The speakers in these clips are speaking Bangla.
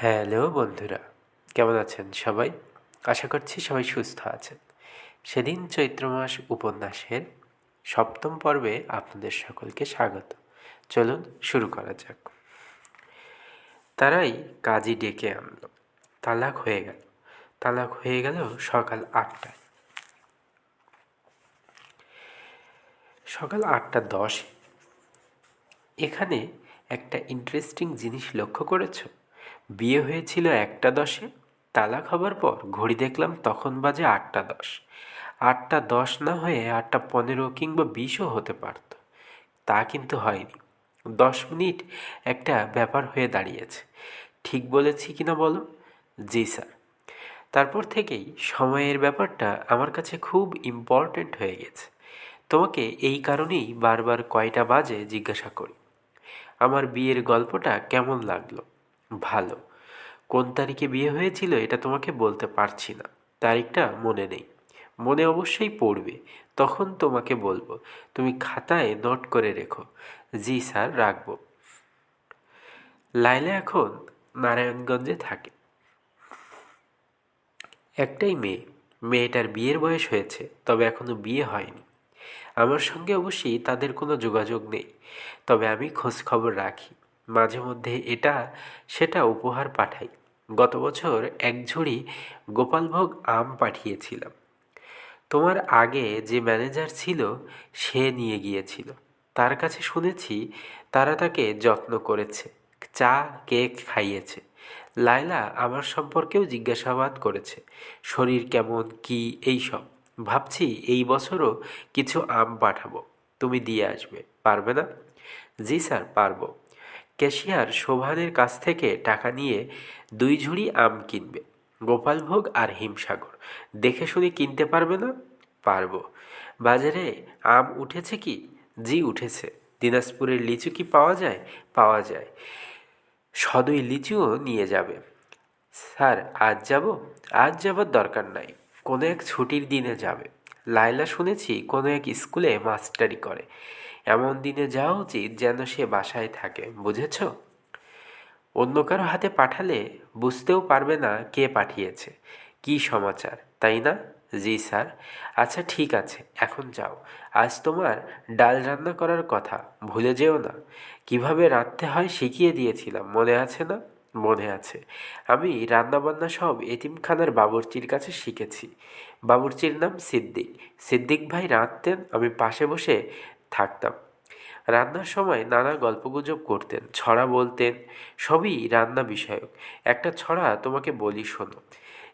হ্যালো বন্ধুরা, কেমন আছেন সবাই? আশা করছি সবাই সুস্থ আছেন। সেদিন চৈত্র মাস উপন্যাসের সপ্তম পর্বে আপনাদের সকলকে স্বাগত। চলুন শুরু করা যাক। তারাই কাজী ডেকে আনলো। তালাক হয়ে গেল। তালাক হয়ে গেল সকাল আটটায়। সকাল আটটা দশ। এখানে একটা ইন্টারেস্টিং জিনিস লক্ষ্য করেছ? বিয়ে হয়েছিল একটা দশে, তালাক হবার পর ঘড়ি দেখলাম তখন বাজে আটটা দশ। আটটা দশ না হয়ে আটটা পনেরো কিংবা বিশও হতে পারত। তা কিন্তু হয়নি। দশ মিনিট একটা ব্যাপার হয়ে দাঁড়িয়েছে। ঠিক বলেছি কিনা বলো? জি স্যার। তারপর থেকেই সময়ের ব্যাপারটা আমার কাছে খুব ইম্পর্ট্যান্ট হয়ে গেছে। তোমাকে এই কারণেই বারবার কয়টা বাজে জিজ্ঞাসা করি। আমার বিয়ের গল্পটা কেমন লাগল? ভালো। কোন তারিখে বিয়ে হয়েছিল এটা তোমাকে বলতে পারছি না। তারিখটা মনে নেই। মনে অবশ্যই পড়বে। তখন তোমাকে বলব। তুমি খাতায় নোট করে রেখো। জি স্যার, রাখব। লাইলা এখন নারায়ণগঞ্জে থাকে। একটাই মেয়ে। মেয়েটার বিয়ের বয়স হয়েছে, তবে এখনও বিয়ে হয়নি। আমার সঙ্গে অবশ্যই তাদের কোনো যোগাযোগ নেই। তবে আমি খোঁজ খবর রাখি। মাঝে মধ্যে এটা, সেটা উপহার পাঠাই। গত বছর এক ঝুড়ি গোপালভোগ আম পাঠিয়েছিলাম। তোমার আগে যে ম্যানেজার ছিল, সে নিয়ে গিয়েছিল। তার কাছে শুনেছি, তারা তাকে যত্ন করেছে, চা, কেক খাইয়েছে। লায়লা আমার সম্পর্কেও জিজ্ঞাসাবাদ করেছে, শরীর কেমন, কি, এই সব। ভাবছি এই বছরও কিছু আম পাঠাবো। তুমি দিয়ে আসবে, পারবে না? জি স্যার, পারব। ক্যাশিয়ার শোভানের কাছ থেকে টাকা নিয়ে দুই ঝুড়ি আম কিনবে। গোপালভোগ আর হিমসাগর। দেখে শুনে কিনতে পারবে না? পারব। বাজারে আম উঠেছে কি? জি উঠেছে। দিনাজপুরের লিচু কি পাওয়া যায়? পাওয়া যায়। সদই লিচুও নিয়ে যাবে। স্যার, আজ যাব? আজ যাবার দরকার নাই। কোনো এক ছুটির দিনে যাবে। লায়লা শুনেছি কোনো এক স্কুলে মাস্টারি করে। এমন দিনে যাওয়া উচিত যেন সে বাসায় থাকে, বুঝেছ? অন্য কারও হাতে পাঠালে বুঝতেও পারবে না কে পাঠিয়েছে। কি সমাচার, তাই না? জি, স্যার। আচ্ছা ঠিক আছে, এখন যাও। আজ তোমার ডাল রান্না করার কথা, ভুলে যেও না। কীভাবে রাঁধতে হয় শিখিয়ে দিয়েছিলাম, মনে আছে না? মনে আছে। আমি রান্নাবান্না সব এতিমখানার বাবুর্চির কাছে শিখেছি। বাবুর্চির নাম সিদ্দিক। সিদ্দিক ভাই রাঁধতেন, আমি পাশে বসে থাকতাম। রান্নার সময় নানা গল্পগুজব করতেন, ছড়া বলতেন, সবই রান্না বিষয়ক। একটা ছড়া তোমাকে বলি শোনো।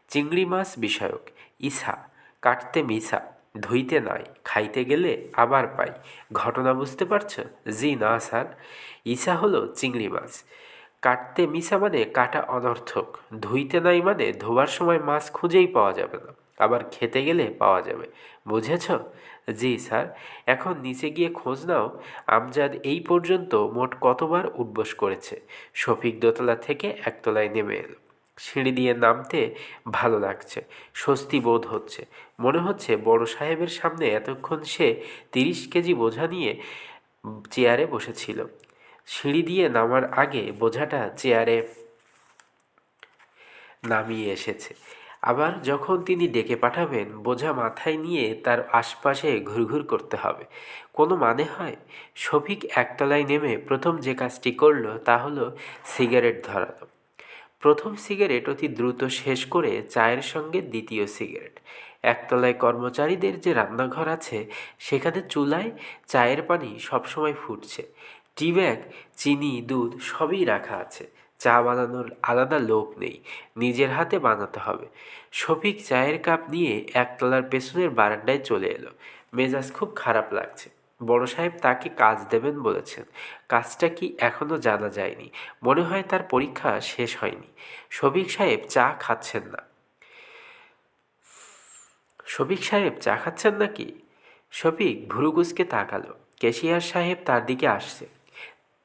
চিংড়ি মাছ বিষয়ক ইসা কাটতে মিশা ধুইতে নাই, খাইতে গেলে আবার পাই। ঘটনা বুঝতে পারছ? জি না, স্যার। ইসা হলো চিংড়ি মাছ। কাটতে মিশা মানে কাটা অনর্থক, ধুইতে নাই মানে ধোবার সময় মাছ খুঁজেই পাওয়া যাবে না, আবার খেতে গেলে পাওয়া যাবে। বুঝেছ? জি, স্যার। এখন নিচে গিয়ে খোঁজ নাও, আমজাদ এই পর্যন্ত মোট কতবার উঠবোস করেছে। শফিক দোতলা থেকে একতলায় নেমে এলো। সিঁড়ি দিয়ে নামতে ভালো লাগছে, স্বস্তি বোধ হচ্ছে। মনে হচ্ছে বড় সাহেবের সামনে এতক্ষণ সে তিরিশ কেজি বোঝা নিয়ে চেয়ারে বসেছিল। সিঁড়ি দিয়ে নামার আগে বোঝাটা চেয়ারে নামিয়ে এসেছে। আবার যখন তিনি ডেকে পাঠাবেন, বোঝা মাথায় নিয়ে তার আশপাশে ঘুরঘুর করতে হবে। কোনো মানে হয়? শফিক একতলায় নেমে প্রথম যে কাজটি করল তা হলো সিগারেট ধরালো। প্রথম সিগারেট অতি দ্রুত শেষ করে চায়ের সঙ্গে দ্বিতীয় সিগারেট। একতলায় কর্মচারীদের যে রান্নাঘর আছে, সেখানে চুলায় চায়ের পানি সবসময় ফুটছে। টি ব্যাগ, চিনি, দুধ সবই রাখা আছে। চা বানানোর আলাদা লোক নেই, নিজের হাতে বানাতে হবে। শফিক চায়ের কাপ নিয়ে একতলার পেছনের বারান্দায় চলে এলো। মেজাজ খুব খারাপ লাগছে। বড় সাহেব তাকে কাজ দেবেন বলেছেন। কাজটা কি এখনও জানা যায়নি। মনে হয় তার পরীক্ষা শেষ হয়নি। শফিক সাহেব চা খাচ্ছেন না। শফিক সাহেব চা খাচ্ছেন নাকি? শফিক ভুরুগুসকে তাকালো। কেশিয়ার সাহেব তার দিকে আসছে।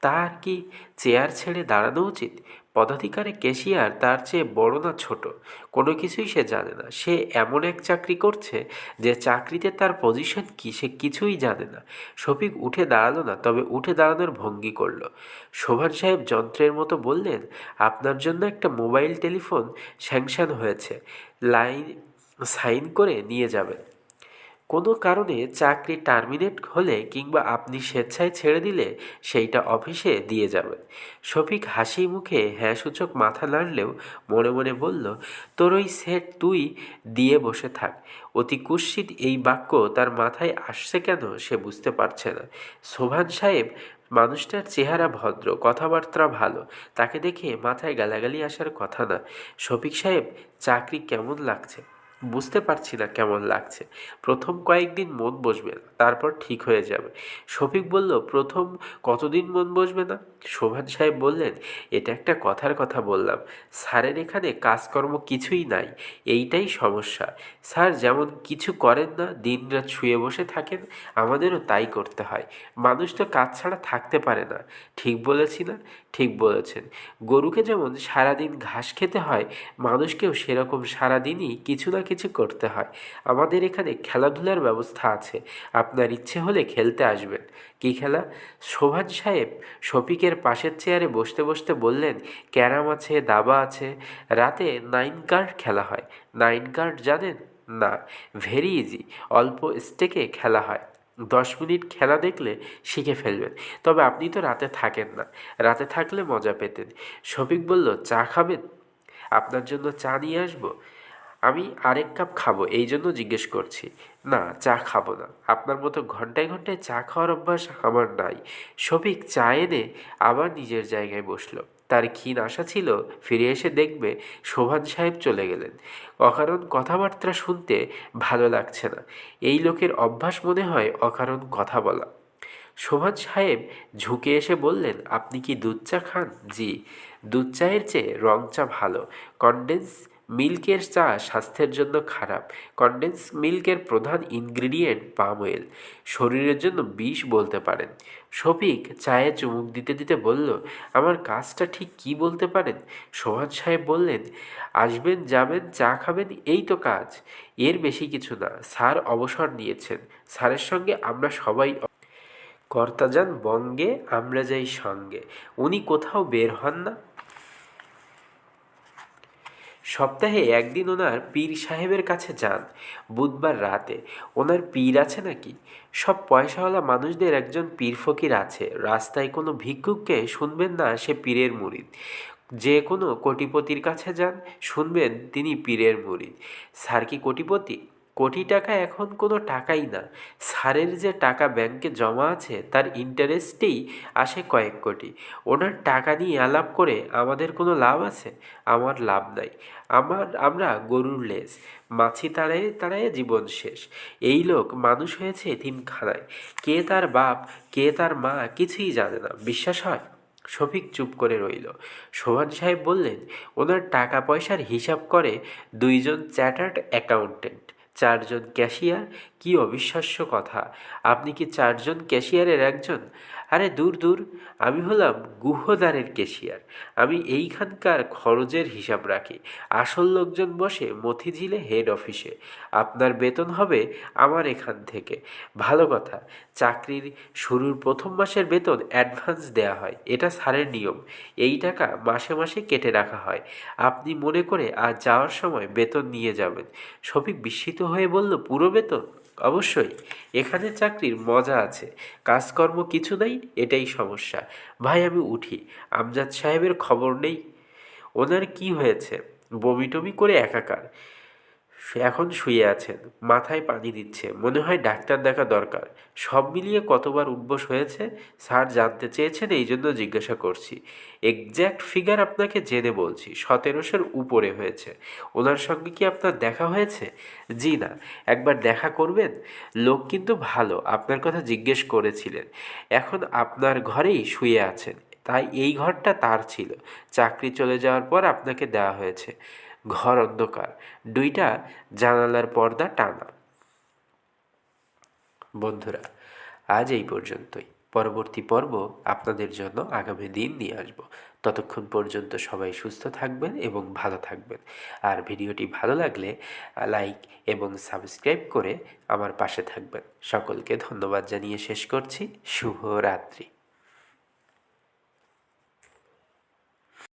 তার কি চেয়ার ছেড়ে দাঁড়ানো উচিত? পদাধিকারে ক্যাশিয়ার তার চেয়ে বড় না ছোট? কোনো কিছুই সে জানে না। সে এমন এক চাকরি করছে যে চাকরিতে তার পজিশন কি সে কিছুই জানে না। শফিক উঠে দাঁড়াল না, তবে উঠে দাঁড়ানোর ভঙ্গি করল। শোভান সাহেব যন্ত্রের মতো বললেন, আপনার জন্য একটা মোবাইল টেলিফোন স্যাংশন হয়েছে। লাইন সাইন করে নিয়ে যাবেন। কোনো কারণে চাকরি টার্মিনেট হলে কিংবা আপনি স্বেচ্ছায় ছেড়ে দিলে সেইটা অফিসে দিয়ে যাবেন শফিক হাসি মুখে হ্যাঁ সূচক মাথা নাড়লেও মনে মনে বলল, তোর ওই সেট তুই দিয়ে বসে থাক। অতি কুৎসিত এই বাক্য তার মাথায় আসছে কেন সে বুঝতে পারছে না। শোভান সাহেব, মানুষটার চেহারা ভদ্র, কথাবার্তা ভালো। তাকে দেখে মাথায় গালাগালি আসার কথা না। শফিক সাহেব, চাকরি কেমন লাগছে? বুঝতে পারছি না কেমন লাগছে। প্রথম কয়েকদিন মন বসবে না, তারপর ঠিক হয়ে যাবে। শফিক বলল, প্রথম কতদিন মন বসবে না? শোভান সাহেব বললেন, এটা একটা কথার কথা বললাম। স্যারের এখানে কাজকর্ম কিছুই নাই, এইটাই সমস্যা। স্যার যেমন কিছু করেন না, দিনরাত শুয়ে বসে থাকেন, আমাদেরও তাই করতে হয়। মানুষ তো কাজ ছাড়া থাকতে পারে না। ঠিক বলেছি না? ঠিক বলেছেন। গরুকে যেমন সারাদিন ঘাস খেতে হয়, মানুষকেও সেরকম সারাদিনই কিছু না কিছু করতে হয়। আমাদের এখানে খেলাধুলার ব্যবস্থা আছে। আপনার ইচ্ছে হলে খেলতে আসবেন। কি খেলা? শোভান সাহেব শফিকের পাশের চেয়ারে বসতে বসতে বললেন, ক্যারাম আছে, দাবা আছে। রাতে নাইন কার্ড খেলা হয়। নাইন কার্ড জানেন? না। Very easy. অল্প স্টেকে খেলা হয়। দশ মিনিট খেলা দেখলে শিখে ফেলবেন। তবে আপনি তো রাতে থাকেন না। রাতে থাকলে মজা পেতেন। শফিক বলল, চা খাবেন? আপনার জন্য চা নিয়ে আসব? আমি আরেক কাপ খাব, এই জন্য জিজ্ঞেস করছি। না, চা খাব না। আপনার মতো ঘন্টায় ঘন্টায় চা খাওয়ার অভ্যাস আমার নাই। শফিক চা এনে আবার নিজের জায়গায় বসল। তার ক্ষীণ আশা ছিল, ফিরে এসে দেখবে শোভান সাহেব চলে গেলেন। অকারণ কথাবার্তা শুনতে ভালো লাগছে না। এই লোকের অভ্যাস মনে হয় অকারণ কথা বলা। শোভান সাহেব ঝুঁকে এসে বললেন, আপনি কি দুধ চা খান? জি, দুধ চায়ের চেয়ে রং চা ভালো। কন্ডেন্স মিল্কের চা স্বাস্থ্যের জন্য খারাপ। কন্ডেন্স মিল্কের প্রধান ইনগ্রিডিয়েন্ট পাম অয়েল। শরীরের জন্য বিষ বলতে পারেন। শফিক চায়ে চুমুক দিতে দিতে বলল, আমার কাজটা ঠিক কি বলতে পারেন? সোহান সাহেব বললেন, আসবেন, যাবেন, চা খাবেন, এই তো কাজ। এর বেশি কিছু না, স্যার অবসর নিয়েছেন। স্যারের সঙ্গে আমরা সবাই কর্তা যান বঙ্গে, আমরা যাই সঙ্গে। উনি কোথাও বের হন না। সপ্তাহে একদিন ওনার পীর সাহেবের কাছে যান, বুধবার রাতে। ওনার পীর আছে নাকি? সব পয়সাওয়ালা মানুষদের একজন পীর ফকির আছে। রাস্তায় কোনো ভিক্ষুককে শুনবেন না সে পীরের মুরিদ যে কোনো কোটিপতির কাছে যান, শুনবেন তিনি পীরের মুরিদ স্যার কি কোটিপতি? কোটি টাকা এখন কোনো টাকাই না। স্যারের যে টাকা ব্যাংকে জমা আছে, তার ইন্টারেস্টেই আসে কয়েক কোটি। ওনার টাকা নিয়ে আলাপ করে আমাদের কোনো লাভ আছে? আমার লাভ নাই। আমার, আমরা গরুর লেজ। মাছি তাড়ায় তাড়ায় জীবন শেষ। এই লোক মানুষ হয়েছে এতিমখানায় কে তার বাপ, কে তার মা কিছুই জানে না। বিশ্বাস হয়? শফিক চুপ করে রইল। সোহান সাহেব বললেন, ওনার টাকা পয়সার হিসাব করে দুইজন চ্যাটার্ড অ্যাকাউন্টেন্ট চারজন ক্যাশিয়ার? কি অবিশ্বাস্য কথা। আপনি কি চারজন ক্যাশিয়ারের একজন? আরে দূর দূর। আমি হলাম গুহদ্বারের কেশিয়ার আমি এইখানকার খরচের হিসাব রাখি। আসল লোকজন বসে মতিঝিলে হেড অফিসে আপনার বেতন হবে আমার এখান থেকে। ভালো কথা, চাকরির শুরুর প্রথম মাসের বেতন অ্যাডভান্স দেয়া হয়। এটা স্যারের নিয়ম। এই টাকা মাসে মাসে কেটে রাখা হয়। আপনি মনে করে আর যাওয়ার সময় বেতন নিয়ে যাবেন। শফিক বিস্মিত হয়ে বলল, পুরো বেতন? অবশ্যই, এখানে চাকরির মজা আছে, কাজকর্ম কিছু নেই, এটাই সমস্যা। ভাই, আমি উঠি, আমজাদ সাহেবের খবর নেই? ওনার কি হয়েছে? বমি টমি করে একাকার। এখন শুয়ে আছেন, মাথায় পানি দিচ্ছে, মনে হয় ডাক্তার দেখা দরকার। সব মিলিয়ে কতবার উদ্বোস হয়েছে? স্যার জানতে চেয়েছেন এই জন্য জিজ্ঞাসা করছি। এক্স্যাক্ট ফিগার আপনাকে জেনে বলছি, সতেরোশোর উপরে হয়েছে। ওনার সঙ্গে কি আপনার দেখা হয়েছে? জি না, একবার দেখা করবেন? লোক কিন্তু ভালো, আপনার কথা জিজ্ঞেস করেছিলেন। এখন আপনার ঘরেই শুয়ে আছেন, তাই এই ঘরটা তার ছিল। চাকরি চলে যাওয়ার পর আপনাকে দেওয়া হয়েছে। ঘর অন্ধকার। দুইটা জানালার পর্দা টানা। বন্ধুরা, আজ এই পর্যন্তই। পরবর্তী পর্ব আপনাদের জন্য আগামী দিন নিয়ে আসব। ততক্ষণ পর্যন্ত সবাই সুস্থ থাকবেন এবং ভালো থাকবেন। আর ভিডিওটি ভালো লাগলে লাইক এবং সাবস্ক্রাইব করে আমার পাশে থাকবেন। সকলকে ধন্যবাদ জানিয়ে শেষ করছি। শুভ রাত্রি